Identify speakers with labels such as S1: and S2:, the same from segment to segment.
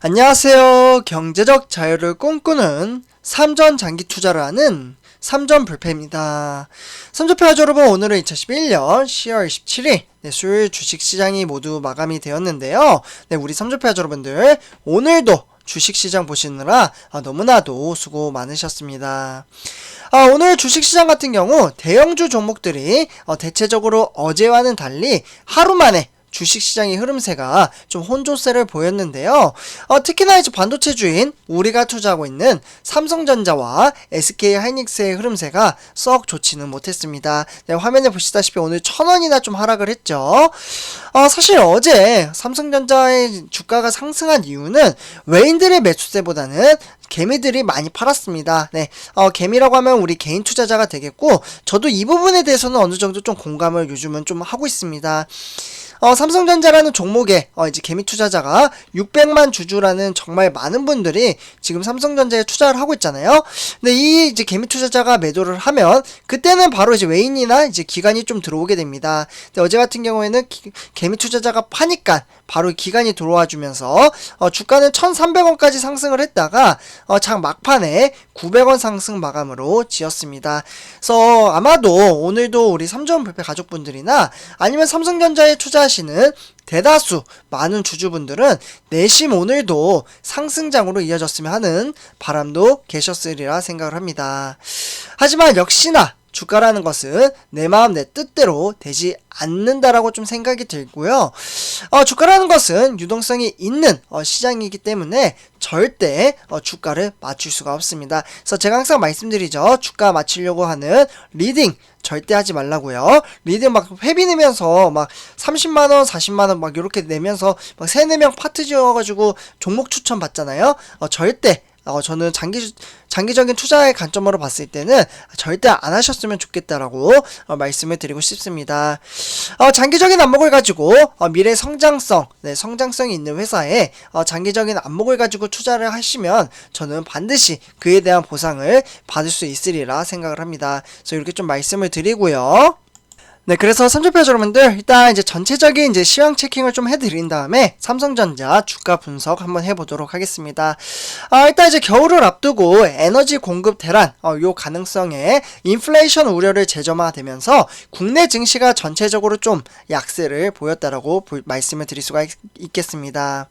S1: 안녕하세요. 경제적 자유를 꿈꾸는 삼전 장기 투자를 하는 삼전 불패입니다. 삼전패 여러분 오늘은 2011년 10월 27일 네, 수요일 주식시장이 모두 마감이 되었는데요. 네, 우리 삼전패 여러분들 오늘도 주식시장 보시느라 아, 너무나도 수고 많으셨습니다. 아, 오늘 주식시장 같은 경우 대형주 종목들이 어, 대체적으로 어제와는 달리 하루 만에 주식시장의 흐름세가 좀 혼조세를 보였는데요. 어, 특히나 이제 반도체주인 우리가 투자하고 있는 삼성전자와 SK 하이닉스의 흐름세가 썩 좋지는 못했습니다. 네, 화면에 보시다시피 오늘 천 원이나 좀 하락을 했죠. 어, 사실 어제 삼성전자의 주가가 상승한 이유는 외인들의 매수세보다는 개미들이 많이 팔았습니다. 네, 어, 개미라고 하면 우리 개인 투자자가 되겠고, 저도 이 부분에 대해서는 어느 정도 좀 공감을 요즘은 좀 하고 있습니다. 어, 삼성전자라는 종목에 어, 이제 개미 투자자가 600만 주주라는 정말 많은 분들이 지금 삼성전자에 투자를 하고 있잖아요. 근데 이 이제 개미 투자자가 매도를 하면 그때는 바로 이제 외인이나 이제 기관이 좀 들어오게 됩니다. 근데 어제 같은 경우에는 기, 개미 투자자가 파니까 바로 기관이 들어와 주면서 어, 주가는 1,300원까지 상승을 했다가 어, 장 막판에 900원 상승 마감으로 지었습니다. 그래서 아마도 오늘도 우리 삼전 불패 가족분들이나 아니면 삼성전자에 투자 하시는 대다수 많은 주주분들은 내심 오늘도 상승장으로 이어졌으면 하는 바람도 계셨으리라 생각을 합니다. 하지만 역시나 주가라는 것은 내 마음 내 뜻대로 되지 않는다라고 좀 생각이 들고요. 어, 주가라는 것은 유동성이 있는 어, 시장이기 때문에 절대 어, 주가를 맞출 수가 없습니다. 그래서 제가 항상 말씀드리죠. 주가 맞추려고 하는 리딩 절대 하지 말라고요. 리딩 막 회비 내면서 막 30만 원, 40만 원 막 이렇게 내면서 막 3, 4명 파트 지어 가지고 종목 추천 받잖아요. 어, 절대 어, 저는 장기, 장기적인 투자의 관점으로 봤을 때는 절대 안 하셨으면 좋겠다라고 어, 말씀을 드리고 싶습니다. 어, 장기적인 안목을 가지고 어, 미래 성장성, 네, 성장성이 있는 회사에 어, 장기적인 안목을 가지고 투자를 하시면 저는 반드시 그에 대한 보상을 받을 수 있으리라 생각을 합니다. 그래서 이렇게 좀 말씀을 드리고요. 네, 그래서 삼촌표 여러분들 일단 이제 전체적인 이제 시황 체킹을 좀 해드린 다음에 삼성전자 주가 분석 한번 해보도록 하겠습니다. 아, 일단 이제 겨울을 앞두고 에너지 공급 대란 어, 요 가능성에 인플레이션 우려를 재점화되면서 국내 증시가 전체적으로 좀 약세를 보였다라고 보, 말씀을 드릴 수가 있, 겠습니다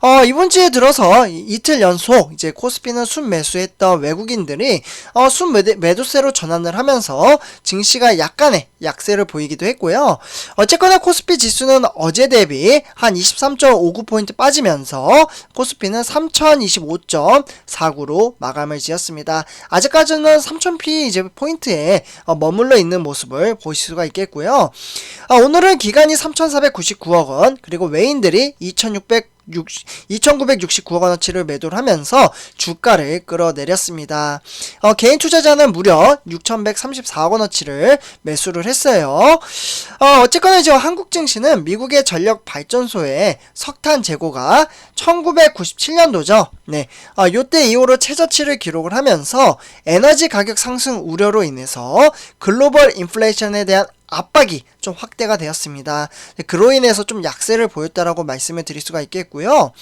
S1: 어, 이번 주에 들어서 이 틀 연속 이제 코스피는 순 매수했던 외국인들이 어, 순 매도세로 전환을 하면서 증시가 약간의 약세를 보이기도 했고요. 어쨌거나 코스피 지수는 어제 대비 한 23.59포인트 빠지면서 코스피는 3025.49로 마감을 지었습니다. 아직까지는 3000p 이제 포인트에 어, 머물러 있는 모습을 보실 수가 있겠고요. 아, 오늘은 기간이 3499억 원, 그리고 외인들이 2600 2,969억 원어치를 매도를 하면서 주가를 끌어내렸습니다. 어, 개인 투자자는 무려 6,134억 원어치를 매수를 했어요. 어, 어쨌거나 이제 한국 증시는 미국의 전력 발전소의 석탄 재고가 1997년도죠. 네, 어, 요때 이후로 최저치를 기록을 하면서 에너지 가격 상승 우려로 인해서 글로벌 인플레이션에 대한 압박이 좀 확대가 되었습니다. 그로 인해서 좀 약세를 보였다라고 말씀을 드릴 수가 있겠고요.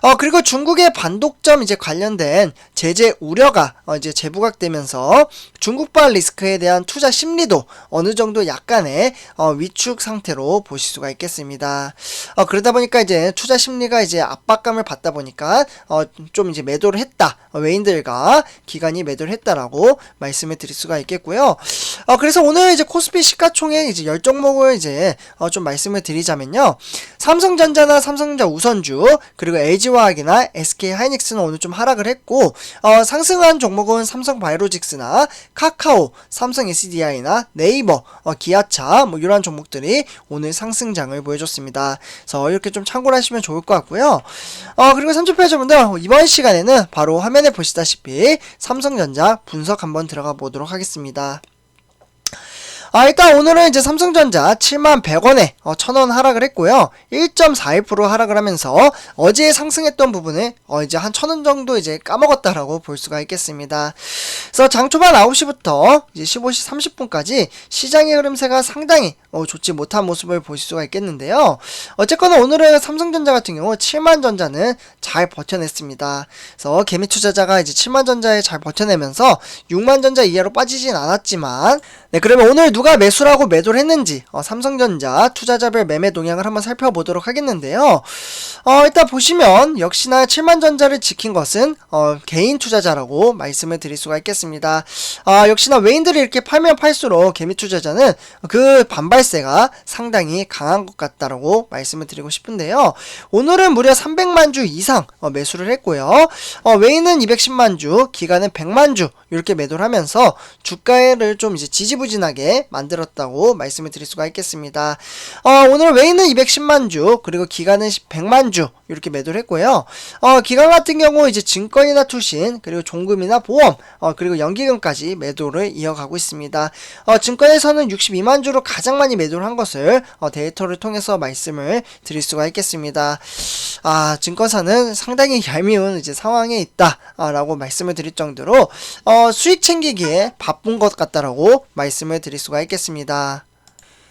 S1: 어, 그리고 중국의 반독점 이제 관련된 제재 우려가 어, 이제 재부각되면서 중국발 리스크에 대한 투자 심리도 어느 정도 약간의 어, 위축 상태로 보실 수가 있겠습니다. 어, 그러다 보니까 이제 투자 심리가 이제 압박감을 받다 보니까 어, 좀 이제 매도를 했다. 어, 외인들과 기관이 매도를 했다라고 말씀을 드릴 수가 있겠고요. 어, 그래서 오늘 이제 코스피 시가 총액 이제 열 종목을 이제 어, 좀 말씀을 드리자면요. 삼성전자나 삼성전자 우선주 그리고 LG화학이나 SK 하이닉스는 오늘 좀 하락을 했고 어, 상승한 종목은 삼성바이오로직스나 카카오, 삼성 SDI나 네이버, 어, 기아차 뭐 이러한 종목들이 오늘 상승장을 보여줬습니다. 그래서 이렇게 좀 참고를 하시면 좋을 것 같고요. 어, 그리고 삼촌표여러분들 이번 시간에는 바로 화면에 보시다시피 삼성전자 분석 한번 들어가 보도록 하겠습니다. 아, 일단 오늘은 이제 삼성전자 7만 100원에 어, 1000원 하락을 했고요. 1.41% 하락을 하면서 어제 상승했던 부분을 어, 이제 한 1000원 정도 이제 까먹었다라고 볼 수가 있겠습니다. 그래서 장 초반 9시부터 이제 15시 30분까지 시장의 흐름세가 상당히 어, 좋지 못한 모습을 보실 수가 있겠는데요. 어쨌거나 오늘은 삼성전자 같은 경우 7만 전자는 잘 버텨냈습니다. 그래서 개미 투자자가 이제 7만 전자에 잘 버텨내면서 6만 전자 이하로 빠지진 않았지만 네 그러면 오늘 누가 매수라고 매도를 했는지 어, 삼성전자 투자자별 매매 동향을 한번 살펴보도록 하겠는데요. 어, 일단 보시면 역시나 7만 전자를 지킨 것은 어, 개인 투자자라고 말씀을 드릴 수가 있겠습니다. 아, 역시나 외인들이 이렇게 팔면 팔수록 개미 투자자는 그 반발세가 상당히 강한 것 같다라고 말씀을 드리고 싶은데요. 오늘은 무려 300만 주 이상 어, 매수를 했고요. 어, 외인은 210만 주, 기간은 100만 주 이렇게 매도를 하면서 주가를 좀 이제 지지부진하게 만들었다고 말씀을 드릴 수가 있겠습니다. 어, 오늘 외인은 210만 주, 그리고 기간은 100만 주 이렇게 매도를 했고요. 어, 기간 같은 경우 이제 증권이나 투신, 그리고 종금이나 보험, 어, 그리고 연기금까지 매도를 이어가고 있습니다. 어, 증권에서는 62만 주로 가장 많이 매도를 한 것을 어, 데이터를 통해서 말씀을 드릴 수가 있겠습니다. 아, 증권사는 상당히 얄미운 이제 상황에 있다라고 말씀을 드릴 정도로 어, 수익 챙기기에 바쁜 것 같다라고 말씀을 드릴 수가 있겠습니다.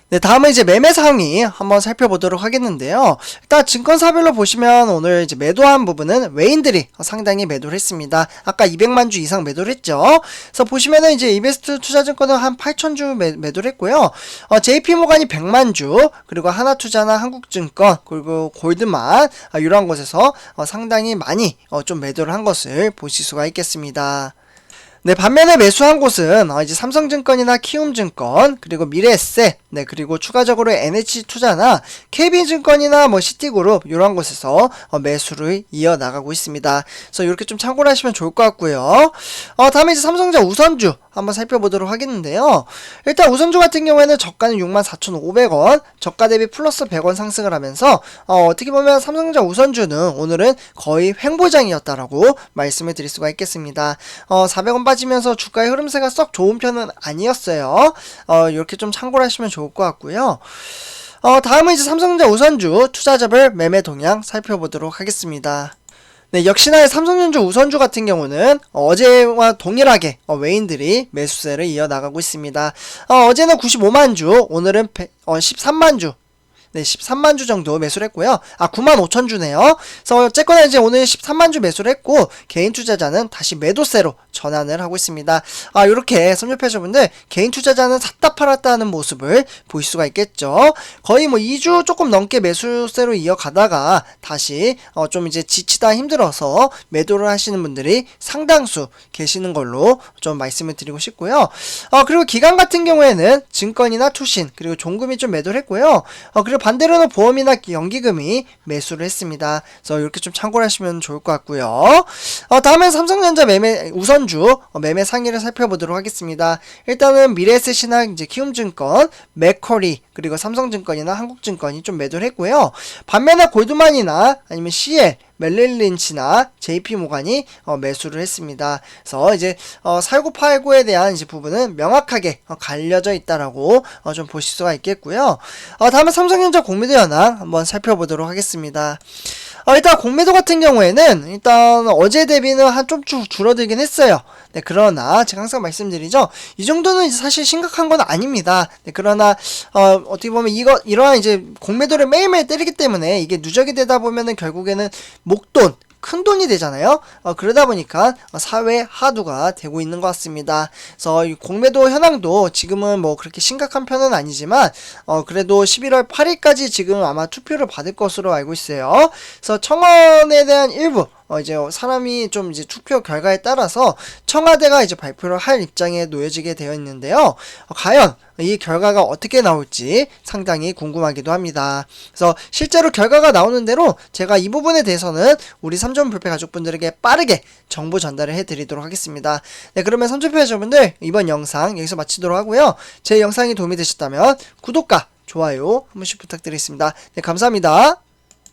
S1: 네, 다음은 이제 매매 상위 한번 살펴보도록 하겠는데요. 일단 증권사별로 보시면 오늘 이제 매도한 부분은 외인들이 상당히 매도를 했습니다. 아까 200만 주 이상 매도를 했죠. 그래서 보시면은 이제 이베스트 투자증권은 한 8천 주 매, 매도를 했고요. 어, JP 모간이 100만 주, 그리고 하나투자나 한국증권, 그리고 골드만 아, 이런 곳에서 어, 상당히 많이 어, 좀 매도를 한 것을 보실 수가 있겠습니다. 네, 반면에 매수한 곳은 어, 이제 삼성증권이나 키움증권 그리고 미래에셋 네 그리고 추가적으로 NH투자나 KB증권이나 뭐 시티그룹 이런 곳에서 어, 매수를 이어 나가고 있습니다. 그래서 이렇게 좀 참고를 하시면 좋을 것 같고요. 어, 다음에 이제 삼성전자 우선주 한번 살펴보도록 하겠는데요. 일단 우선주 같은 경우에는 저가는 64,500원, 저가 대비 플러스 100원 상승을 하면서 어, 떻게 보면 삼성전자 우선주는 오늘은 거의 횡보장이었다라고 말씀을 드릴 수가 있겠습니다. 어, 400원 빠지면서 주가의 흐름세가 썩 좋은 편은 아니었어요. 어, 이렇게 좀 참고를 하시면 좋을 것 같고요. 어, 다음은 이제 삼성전자 우선주 투자자별 매매 동향 살펴보도록 하겠습니다. 네, 역시나 삼성전자 우선주 같은 경우는 어제와 동일하게 어, 외인들이 매수세를 이어나가고 있습니다. 어, 제는 95만 주, 오늘은 100, 어, 13만 주 네, 13만 주 정도 매수를 했고요. 아, 9만 5천 주네요. 그래서 어쨌거나 이제 오늘 13만 주 매수를 했고 개인 투자자는 다시 매도세로 전환을 하고 있습니다. 아, 이렇게 선조패자분들 개인 투자자는 샀다 팔았다 하는 모습을 보실 수가 있겠죠. 거의 뭐 2주 조금 넘게 매수세로 이어가다가 다시 어, 좀 이제 지치다 힘들어서 매도를 하시는 분들이 상당수 계시는 걸로 좀 말씀을 드리고 싶고요. 어, 그리고 기간 같은 경우에는 증권이나 투신 그리고 종금이 좀 매도를 했고요. 어, 그리고 반대로는 보험이나 연기금이 매수를 했습니다. 그래서 이렇게 좀 참고를 하시면 좋을 것 같고요. 어, 다음엔 삼성전자 매매 우선주 어, 매매 상위를 살펴보도록 하겠습니다. 일단은 미래에셋이나 이제 키움증권, 맥커리 그리고 삼성증권이나 한국증권이 좀 매도를 했고요. 반면에 골드만이나 아니면 CL 멜릴린치나 JP모간이 어, 매수를 했습니다. 그래서 이제 어, 살고 팔고에 대한 이제 부분은 명확하게 어, 갈려져 있다라고 어, 좀 보실 수가 있겠고요. 어, 다음은 삼성전자 공매도 현황 한번 살펴보도록 하겠습니다. 어, 일단 공매도 같은 경우에는 일단 어제 대비는 한 좀 줄어들긴 했어요. 네, 그러나 제가 항상 말씀드리죠. 이 정도는 사실 심각한 건 아닙니다. 네, 그러나 어, 어떻게 보면 이거 이러한 이제 공매도를 매일매일 때리기 때문에 이게 누적이 되다 보면은 결국에는 목돈 큰 돈이 되잖아요. 어, 그러다 보니까 사회 하두가 되고 있는 것 같습니다. 그래서 공매도 현황도 지금은 뭐 그렇게 심각한 편은 아니지만 어, 그래도 11월 8일까지 지금 아마 투표를 받을 것으로 알고 있어요. 그래서 청원에 대한 일부 어 이제 사람이 좀 이제 투표 결과에 따라서 청와대가 이제 발표를 할 입장에 놓여지게 되어 있는데요. 어, 과연 이 결과가 어떻게 나올지 상당히 궁금하기도 합니다. 그래서 실제로 결과가 나오는 대로 제가 이 부분에 대해서는 우리 삼점 불패 가족분들에게 빠르게 정보 전달을 해드리도록 하겠습니다. 네, 그러면 삼점표 가족분들 이번 영상 여기서 마치도록 하고요. 제 영상이 도움이 되셨다면 구독과 좋아요 한 번씩 부탁드리겠습니다. 네, 감사합니다.